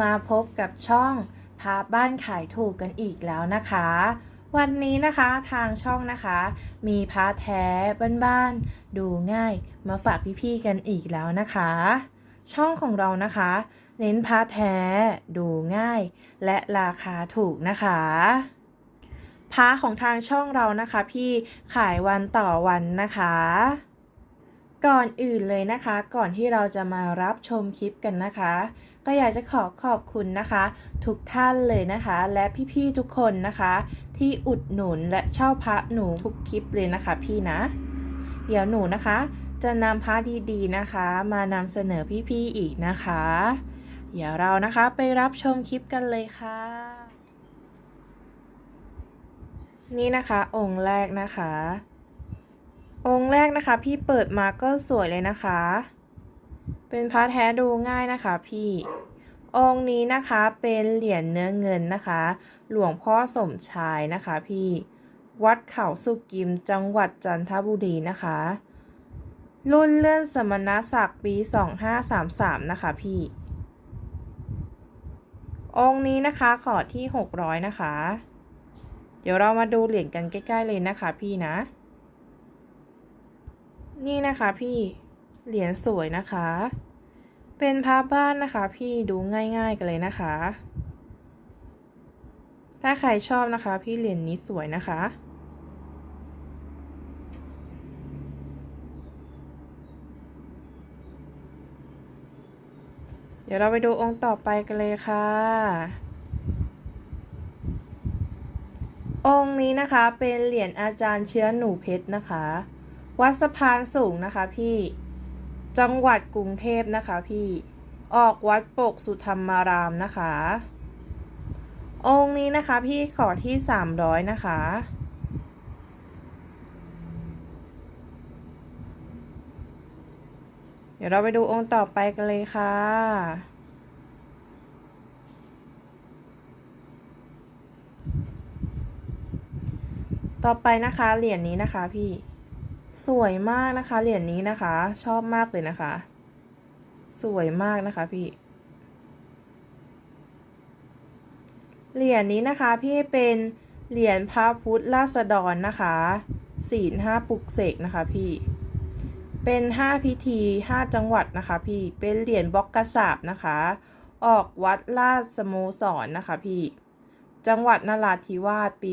มาพบกับช่องพาบ้านขายถูกกันอีกแล้วนะคะ วันนี้นะคะทางช่องนะคะ มีพาแท้บ้านๆดูง่ายมาฝากพี่ๆกันอีกแล้วนะคะ ช่องของเรานะคะ เน้นพาแท้ดูง่าย และราคาถูกนะคะพาของทางช่องเรานะคะ พี่ขายวันต่อวันนะคะ ก่อนอื่นเลยนะคะ ก่อนที่เราจะมารับชมคลิปกันนะคะ ก็อยากจะขอขอบคุณนะคะ ทุกท่านเลยนะคะ และพี่ๆทุกคนนะคะ ที่อุดหนุนและเช่าพระหนูทุกคลิปเลยนะคะ พี่นะ เดี๋ยวหนูนะคะ จะนำพระดีๆนะคะ มานำเสนอพี่ๆอีกนะคะ เดี๋ยวเรานะคะไปรับชมคลิปกันเลยค่ะ นี่นะคะองค์แรกนะคะ องค์แรกนะคะพี่เปิดมาก็สวยเลยนะคะ เป็นพระแท้ดูง่ายนะคะพี่ องค์นี้นะคะเป็นเหรียญเนื้อเงินนะคะ หลวงพ่อสมชายนะคะพี่ วัดเขาสุกิมจังหวัดจันทบุรีนะคะ รุ่นเลื่อนสมณศักดิ์ปี 2533 นะคะพี่ องค์นี้นะคะขอที่ 600 นะคะ เดี๋ยวเรามาดูเหรียญกันใกล้ ๆ เลยนะคะพี่นะ นี่นะคะพี่เหรียญสวยนะคะ เป็นพระบ้านนะคะ พี่ดูง่ายๆกันเลยนะคะ ถ้าใครชอบนะคะ พี่เหรียญนี้สวยนะคะเดี๋ยวเราไปดูองค์ต่อไปกันเลยค่ะ องค์นี้นะคะเป็นเหรียญอาจารย์เชื้อหนูเพชรนะคะ วัดสะพานสูงนะคะพี่ จังหวัดกรุงเทพนะคะพี่ ออกวัดปกสุธรรมารามนะคะ องค์นี้นะคะพี่ขอที่300นะคะ เดี๋ยวเราไปดูองค์ต่อไปกันเลยค่ะต่อไปนะคะเหรียญนี้นะคะพี่ สวยมากนะคะ เหรียญนี้นะคะ ชอบมากเลยนะคะ สวยมากนะคะพี่ เหรียญนี้นะคะพี่เป็นเหรียญพระพุทธราษฎรนะคะ ศีลห้าปุกเสกนะคะพี่ เป็นห้าพิธีห้าจังหวัดนะคะพี่ เป็นเหรียญบล็อกกระสาบนะคะ ออกวัดราชสโมสรนะคะพี่ จังหวัดนราธิวาสปี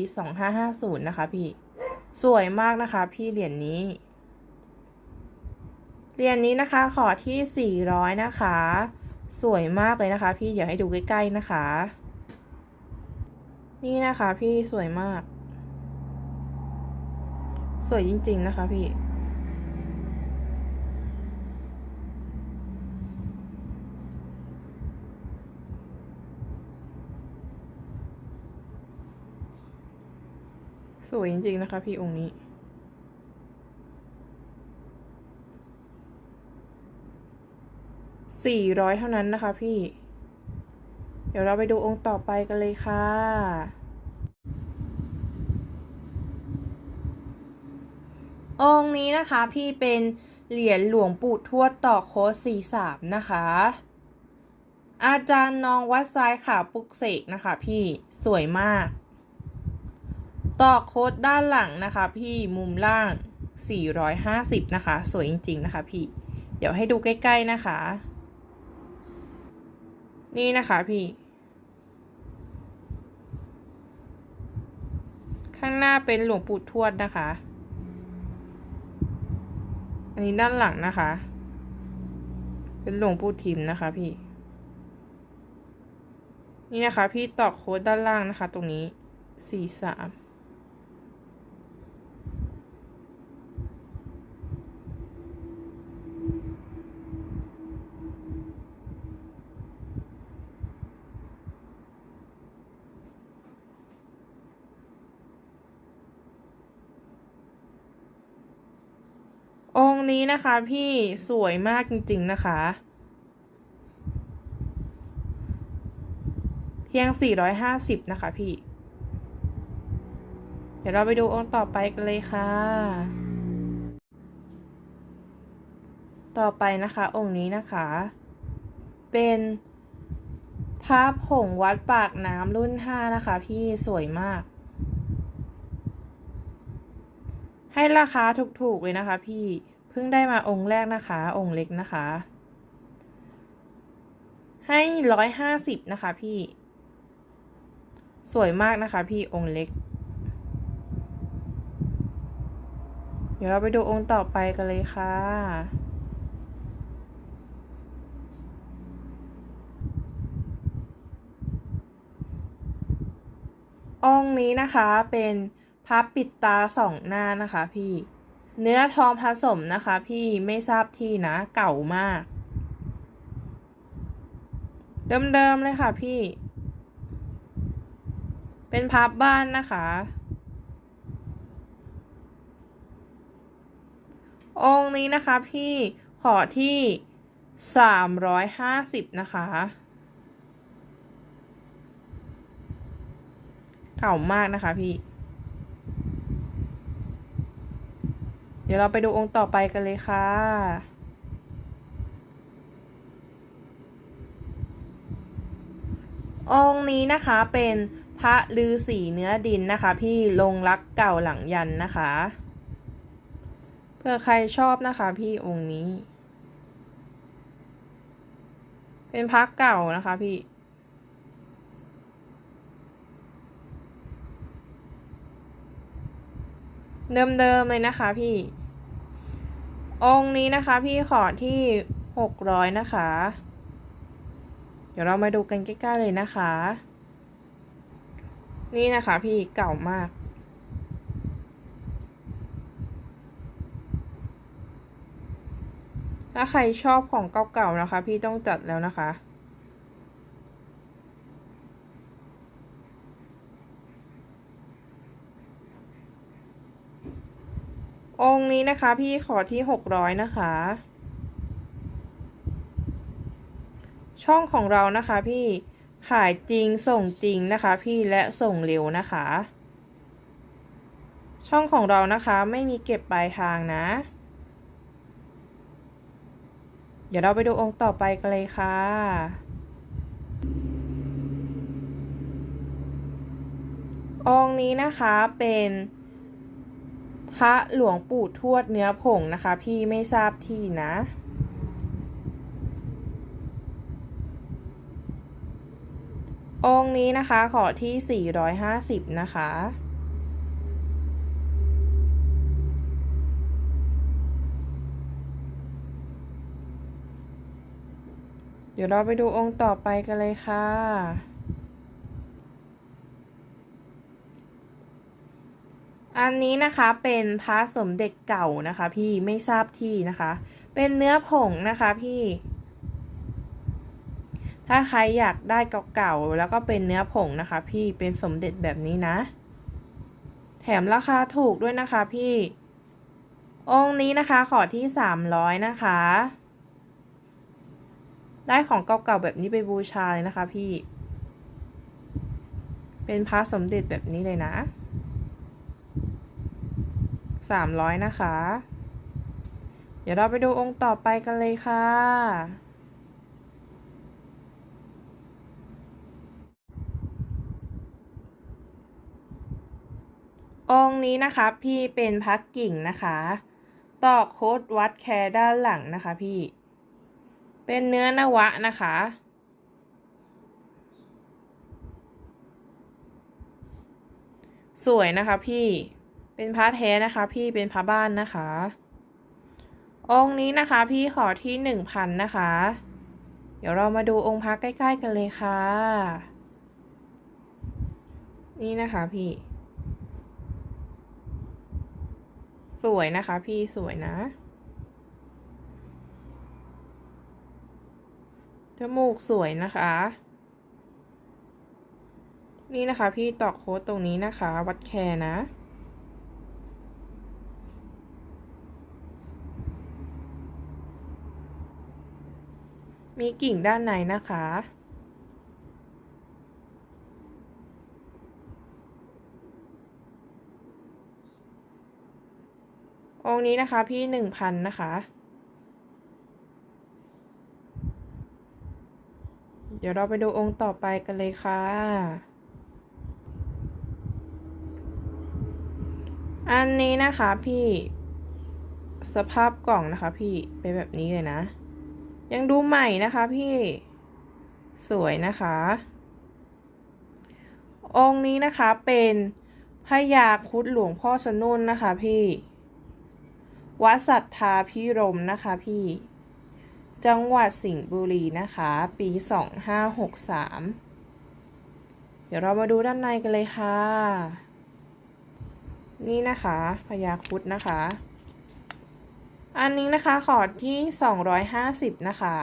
2550 นะคะพี่ สวยมากนะคะ พี่เหรียญนี้ เหรียญนี้นะคะขอที่ 400 นะคะ สวยมากเลยนะคะ พี่เดี๋ยวให้ดูใกล้ๆนะคะ นี่นะคะ พี่สวยมาก สวยจริง ๆ นะคะ พี่ สวยจริงๆนะคะพี่องค์นี้ สี่ร้อยเท่านั้นนะคะพี่ เดี๋ยวเราไปดูองค์ต่อไปกันเลยค่ะองค์นี้นะคะพี่เป็นเหรียญหลวงปู่ทวดต่อโค้ดสี่สามนะคะ อาจารย์น้องวัดซ้ายขาวปุกเสกนะคะพี่สวยมาก ต่อโคดด้านหลังนะคะ พี่มุมล่าง 450 นะคะ สวยจริง ๆ นะคะพี่ เดี๋ยวให้ดูใกล้ ๆ นะคะ นี่นะคะพี่ ข้างหน้าเป็นหลวงปู่ทวดนะคะ อันนี้ด้านหลังนะคะ เป็นหลวงปู่ทิมนะคะพี่ นี่นะคะ พี่ตอกโค้ดด้านล่างนะคะ ตรงนี้สี่สาม นะคะพี่สวยมากจริงๆนะคะ เพียง 450 นะคะพี่ เดี๋ยวเราไปดูองค์ต่อไปกันเลยค่ะ ต่อไปนะคะองค์นี้นะคะ เป็นพระผงวัดปากน้ำรุ่น 5 นะคะ พี่สวยมากให้ราคาถูกๆเลยนะคะพี่ พิ่งได้มาองค์แรกนะคะ องค์เล็กนะคะ ให้ร้อยห้าสิบนะคะพี่ สวยมากนะคะพี่องค์เล็ก เดี๋ยวเราไปดูองค์ต่อไปกันเลยค่ะองค์นี้นะคะเป็นพับปิดตาสองหน้านะคะพี่ เนื้อทองผสมนะคะพี่ไม่ทราบที่นะเก่ามาก เดิมๆเลยค่ะพี่ เป็นพับบ้านนะคะ องค์นี้นะคะพี่ขอที่สามร้อยห้าสิบนะคะ เก่ามากนะคะพี่ เดี๋ยวเราไปดูองค์ต่อไปกันเลยค่ะ องค์นี้นะคะเป็นพระลือสีเนื้อดินนะคะ พี่ลงรักเก่าหลังยันนะคะ เพื่อใครชอบนะคะ พี่องค์นี้ เป็นพระเก่านะคะพี่เดิมๆเลยนะคะพี่ องค์นี้นะคะ พี่ขอที่หกร้อยนะคะ เดี๋ยวเรามาดูกันใกล้ๆเลยนะคะ นี่นะคะ พี่เก่ามาก ถ้าใครชอบของเก่าๆนะคะ พี่ต้องจัดแล้วนะคะ องค์นี้นะคะพี่ขอที่หกร้อยนะคะ ช่องของเรานะคะพี่ขายจริงส่งจริงนะคะพี่และส่งเร็วนะคะ ช่องของเรานะคะไม่มีเก็บปลายทางนะ เดี๋ยวเราไปดูองค์ต่อไปกันเลยค่ะองค์นี้นะคะเป็น พระหลวงปู่ทวดเนื้อผงนะคะ พี่ไม่ทราบที่นะองค์นี้นะคะขอที่ 450 นะคะ เดี๋ยวเราไปดูองค์ต่อไปกันเลยค่ะ อันนี้นะคะเป็นพระสมเด็จเก่านะคะ พี่ไม่ทราบที่นะคะ เป็นเนื้อผงนะคะพี่ ถ้าใครอยากได้เก่าๆแล้วก็เป็นเนื้อผงนะคะ พี่เป็นสมเด็จแบบนี้นะ แถมราคาถูกด้วยนะคะพี่ องค์นี้นะคะขอที่สามร้อยนะคะ ได้ของเก่าๆแบบนี้ไปบูชาเลยนะคะพี่ เป็นพระสมเด็จแบบนี้เลยนะ สามร้อยนะคะ เดี๋ยวเราไปดูองค์ต่อไปกันเลยค่ะ องค์นี้นะคะพี่เป็นพักกิ่งนะคะต่อโคดวัดแคร์ด้านหลังนะคะพี่ เป็นเนื้อนวะนะคะ สวยนะคะพี่ เป็นพระแท้นะคะ พี่เป็นพระบ้านนะคะ องค์นี้นะคะ พี่ขอที่หนึ่งพันนะคะ เดี๋ยวเรามาดูองค์พระใกล้ ๆ กันเลยค่ะ นี่นะคะพี่ สวยนะคะ พี่สวยนะจมูกสวยนะคะ นี่นะคะพี่ตอกโค้ดตรงนี้นะคะ วัดแคร์นะ มีกิ่งด้านในนะคะ องค์นี้นะคะพี่หนึ่งพันนะคะ เดี๋ยวเราไปดูองค์ต่อไปกันเลยค่ะอันนี้นะคะพี่สภาพกล่องนะคะพี่เป็นแบบนี้เลยนะ ยังดูใหม่นะคะพี่สวยนะคะ องค์นี้นะคะเป็นพญาคุดหลวงพ่อสนุนนะคะพี่ วัดสัทธาพิรมนะคะพี่ จังหวัดสิงห์บุรีนะคะ ปี2563เดี๋ยวเรามาดูด้านในกันเลยค่ะ นี่นะคะพญาคุดนะคะ อันนี้นะคะขอที่ 250 นะคะ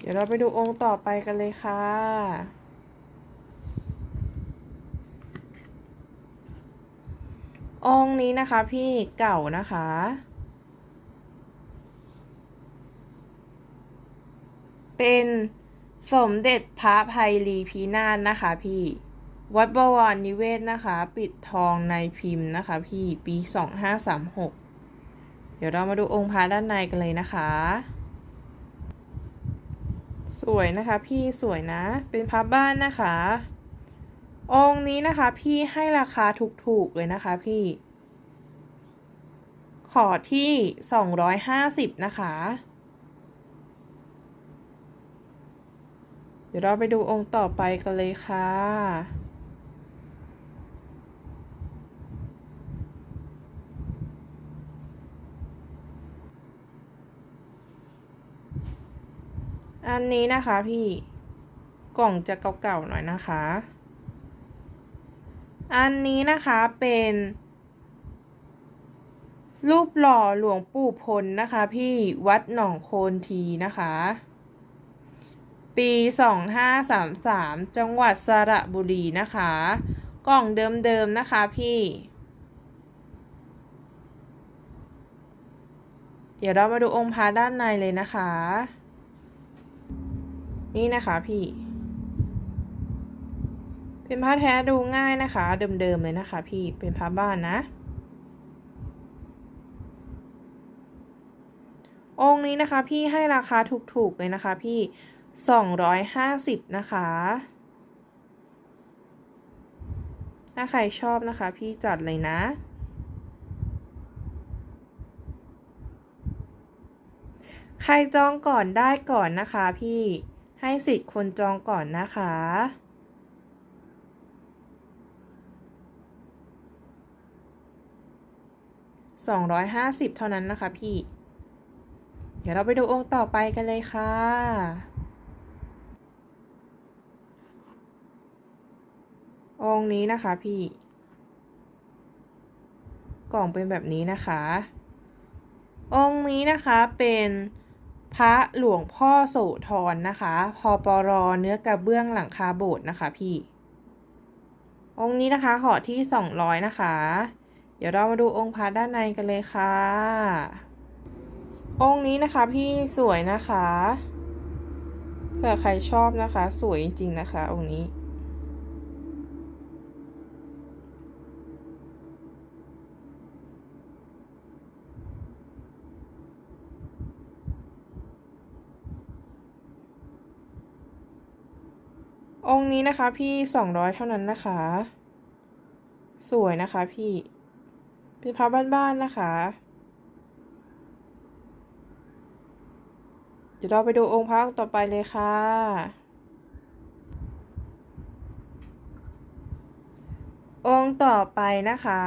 เดี๋ยวเราไปดูองค์ต่อไปกันเลยค่ะ องนี้นะคะพี่เก่านะคะ เป็นสมเด็จพระภัยรีพีนาศนะคะพี่ วัดบวรนิเวศนะคะ ปิดทองในพิมพ์นะคะพี่ปี2536เดี๋ยวเรามาดูองค์พระด้านในกันเลยนะคะ สวยนะคะพี่สวยนะ เป็นพระบ้านนะคะ องค์นี้นะคะ พี่ให้ราคาถูกๆเลยนะคะพี่ ขอที่ 250 นะคะ เดี๋ยวเราไปดูองค์ต่อไปกันเลยค่ะอันนี้นะคะพี่กล่องจะเก่าๆหน่อยนะคะ อันนี้นะคะเป็น รูปหล่อหลวงปู่พลนะคะ พี่วัดหนองโคนทีนะคะ ปี 2533 จังหวัดสระบุรีนะคะ กล่องเดิมๆนะคะพี่ เดี๋ยวเรามาดูองค์พระด้านในเลยนะคะ นี่นะคะพี่ เป็นผ้าแท้ดูง่ายนะคะ เดิมๆเลยนะคะ พี่เป็นผ้าบ้านนะ องค์นี้นะคะ พี่ให้ราคาถูกๆเลยนะคะ พี่250นะคะ ถ้าใครชอบนะคะ พี่จัดเลยนะใครจองก่อนได้ก่อนนะคะพี่ให้สิทธิ์คนจองก่อนนะคะ สองร้อยห้าสิบเท่านั้นนะคะพี่ เดี๋ยวเราไปดูองค์ต่อไปกันเลยค่ะองค์นี้นะคะพี่ กล่องเป็นแบบนี้นะคะ องค์นี้นะคะเป็นพระหลวงพ่อโสธรนะคะพอปรเนื้อกระเบื้องหลังคาโบสถ์นะคะพี่ องค์นี้นะคะขอที่สองร้อยนะคะ เดี๋ยวเรามาดูองค์พระด้านในกันเลยค่ะ องค์นี้นะคะพี่สวยนะคะเผื่อใครชอบนะคะ สวยจริงๆนะคะ องค์นี้องค์นี้นะคะพี่สองร้อยเท่านั้นนะคะ สวยนะคะพี่ เป็นพระบ้านๆนะคะ เดี๋ยวเราไปดูองค์พระองค์ต่อไปเลยค่ะ องค์ต่อไปนะคะ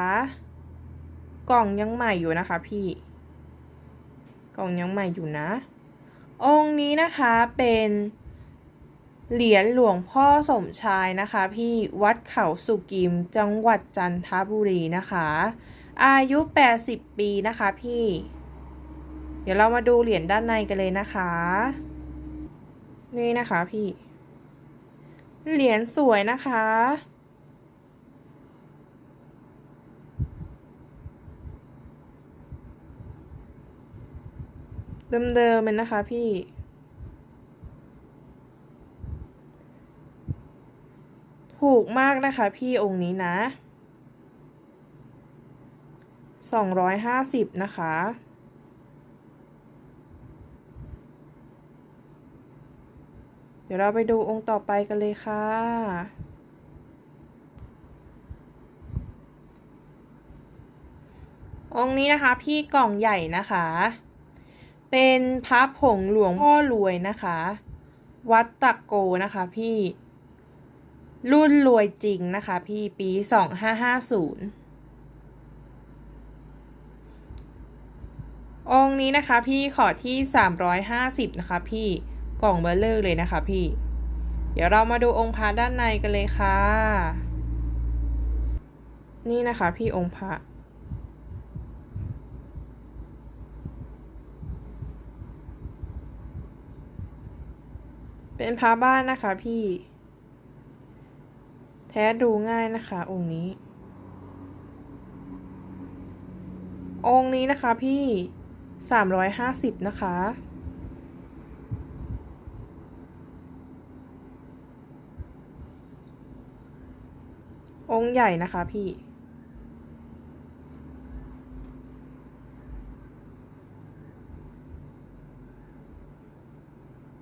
กล่องยังใหม่อยู่นะคะพี่ กล่องยังใหม่อยู่นะ องค์นี้นะคะเป็นเหรียญหลวงพ่อสมชายนะคะ พี่วัดเขาสุกิมจังหวัดจันทบุรีนะคะ อายุ 80 ปีนะคะพี่ เดี๋ยวเรามาดูเหรียญด้านในกันเลยนะคะ นี่นะคะพี่ เหรียญสวยนะคะ เดิมๆเลยนะคะพี่ถูกมากนะคะพี่องค์นี้นะ สองร้อยห้าสิบนะคะ เดี๋ยวเราไปดูองค์ต่อไปกันเลยค่ะ องค์นี้นะคะพี่กล่องใหญ่นะคะ เป็นพระผงหลวงพ่อรวยนะคะ วัดตะโกนะคะพี่ รุ่นรวยจริงนะคะพี่ปีส องค์นี้นะคะพี่ขอที่สามร้อยห้าสิบนะคะพี่กล่องเบลเลอร์เลยนะคะพี่ เดี๋ยวเรามาดูองค์พระด้านในกันเลยค่ะ นี่นะคะพี่องค์พระเป็นพระบ้านนะคะพี่ แท้ดูง่ายนะคะ องค์นี้ องค์นี้นะคะพี่ สามร้อยห้าสิบนะคะ องค์ใหญ่นะคะพี่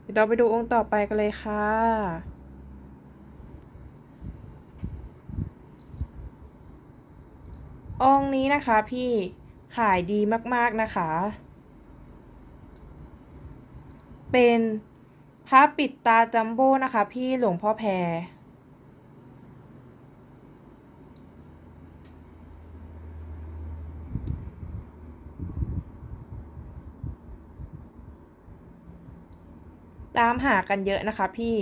เดี๋ยวเราไปดูองค์ต่อไปกันเลยค่ะองค์นี้นะคะพี่ขายดีมากๆนะคะ เป็นพระปิดตาจัมโบ้นะคะ พี่หลวงพ่อแพรตามหากันเยอะนะคะพี่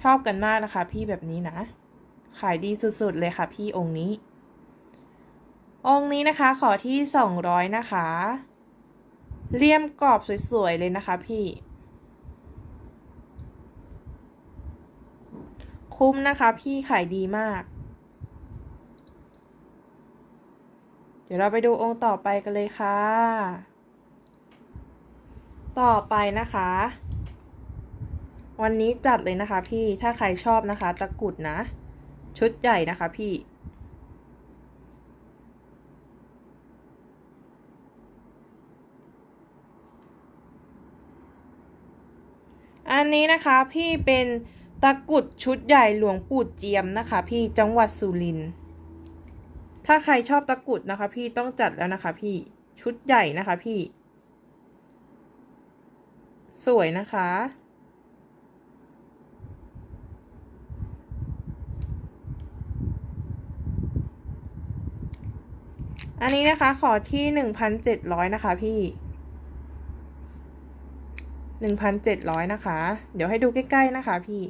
ชอบกันมากนะคะ พี่แบบนี้นะ ขายดีสุดๆเลยค่ะ พี่องค์นี้ องค์นี้นะคะขอที่สองร้อยนะคะ เลี่ยมกรอบสวยๆเลยนะคะพี่ คุ้มนะคะพี่ขายดีมาก เดี๋ยวเราไปดูองค์ต่อไปกันเลยค่ะ ต่อไปนะคะ วันนี้จัดเลยนะคะพี่ถ้าใครชอบนะคะตะกุดนะ ชุดใหญ่นะคะพี่อันนี้นะคะพี่เป็น ตะกรุดชุดใหญ่หลวงปู่เจียมนะคะ พี่จังหวัดสุรินทร์ถ้าใครชอบตะกรุดนะคะ พี่ต้องจัดแล้วนะคะ พี่ชุดใหญ่นะคะ พี่ สวยนะคะ อันนี้นะคะขอที่หนึ่งพันเจ็ดร้อยนะคะพี่หนึ่งพันเจ็ดร้อยนะคะ เดี๋ยวให้ดูใกล้ ๆ นะคะพี่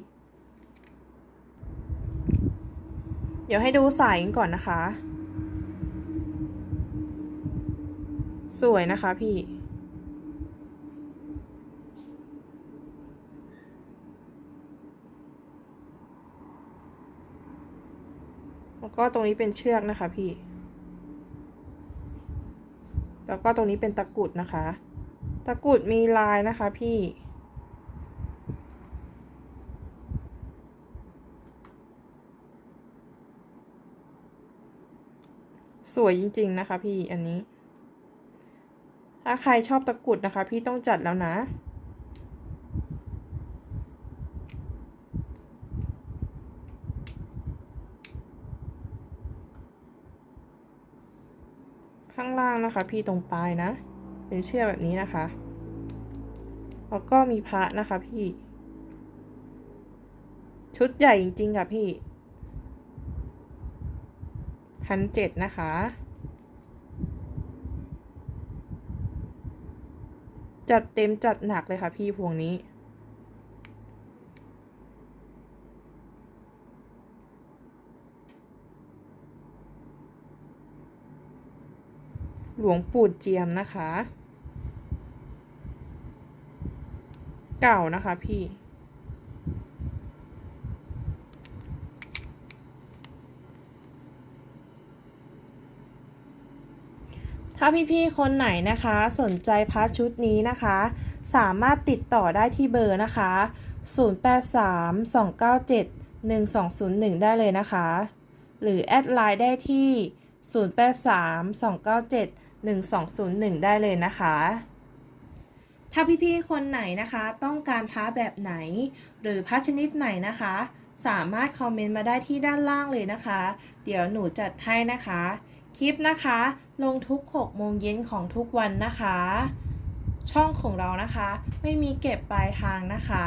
เดี๋ยวให้ดูสายก่อนนะคะ สวยนะคะพี่ แล้วก็ตรงนี้เป็นเชือกนะคะพี่ แล้วก็ตรงนี้เป็นตะกุดนะคะ ตะกุดมีลายนะคะพี่ สวยจริง ๆ นะคะ พี่อันนี้ ถ้าใครชอบตะกรุดนะคะ พี่ต้องจัดแล้วนะ ข้างล่างนะคะ พี่ตรงปลายนะ เป็นเชือกแบบนี้นะคะ แล้วก็มีพระนะคะพี่ ชุดใหญ่จริงๆค่ะพี่ พันเจ็ดนะคะ จัดเต็มจัดหนักเลยค่ะพี่พวงนี้ หลวงปู่เจียมนะคะ เก่านะคะพี่าพี่ๆคนไหนนะคะ สนใจพาร์ทชุดนี้นะคะ สามารถติดต่อได้ที่เบอร์นะคะ 0832971201 ได้เลยนะคะ หรือแอดไลน์ได้ที่ 0832971201 ได้เลยนะคะถ้าพี่ๆ คนไหนนะคะต้องการพาแบบไหน หรือพาชนิดไหนนะคะ สามารถคอมเมนต์มาได้ที่ด้านล่างเลยนะคะ เดี๋ยวหนูจัดให้นะคะ คลิปนะคะ ลงทุก6โมงเย็นของทุกวันนะคะ ช่องของเรานะคะ ไม่มีเก็บปลายทางนะคะ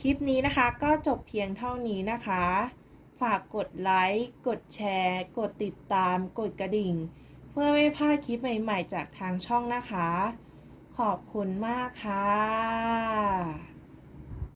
คลิปนี้นะคะก็จบเพียงเท่านี้นะคะ ฝากกดไลค์กดแชร์ กดติดตาม กดกระดิ่ง เพื่อไม่พลาดคลิปใหม่ ๆ จากทางช่องนะคะ ขอบคุณมากค่ะ